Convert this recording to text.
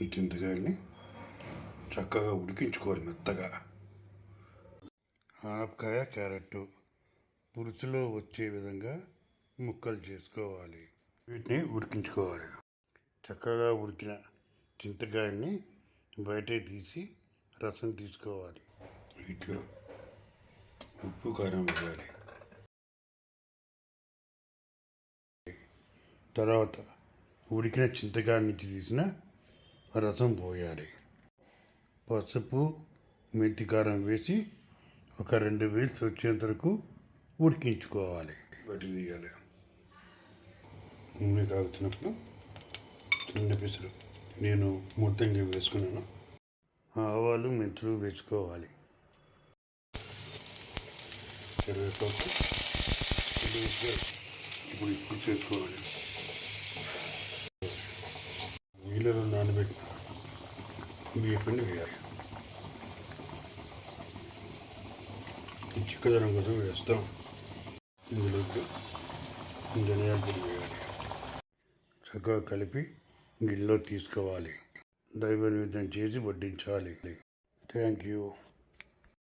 ఈ చింతకాయల్ని చక్కగా ఉడికించుకోవాలి మెత్తగా. ఆనపకాయ క్యారెట్ పులుసులో వచ్చే విధంగా ముక్కలు చేసుకోవాలి. వీటిని ఉడికించుకోవాలి. చక్కగా ఉడికిన చింతకాయల్ని బయట తీసి రసం తీసుకోవాలి. వీటిలో ఉప్పు కారం వేయాలి. తర్వాత ఉడికిన చింతకాయ నుంచి తీసిన రసం పోయాలి. పసుపు మెంతి కారం వేసి ఒక రెండు వీల్స్ వచ్చేంత వరకు ఉడికించుకోవాలి. బట్టి తీయాలి. నూనె కాగుతున్నప్పుడు రెండు పిసులు నేను మొత్తంగా వేసుకున్నాను. ఆవాలు మెంతులు వేసుకోవాలి. కరివేపాకు ఇప్పుడు ఇప్పుడు చేసుకోవాలి. నీళ్ళలో నానబెట్టి. బియ్య పిండి వేయాలి చిక్కదనం కోసం వేస్తాం. ఇందులోకి ధనియాల పొడి వేయాలి. చక్కగా కలిపి గిన్నెలో తీసుకోవాలి. దైవ నివేదన చేసి వడ్డించాలి. Thank you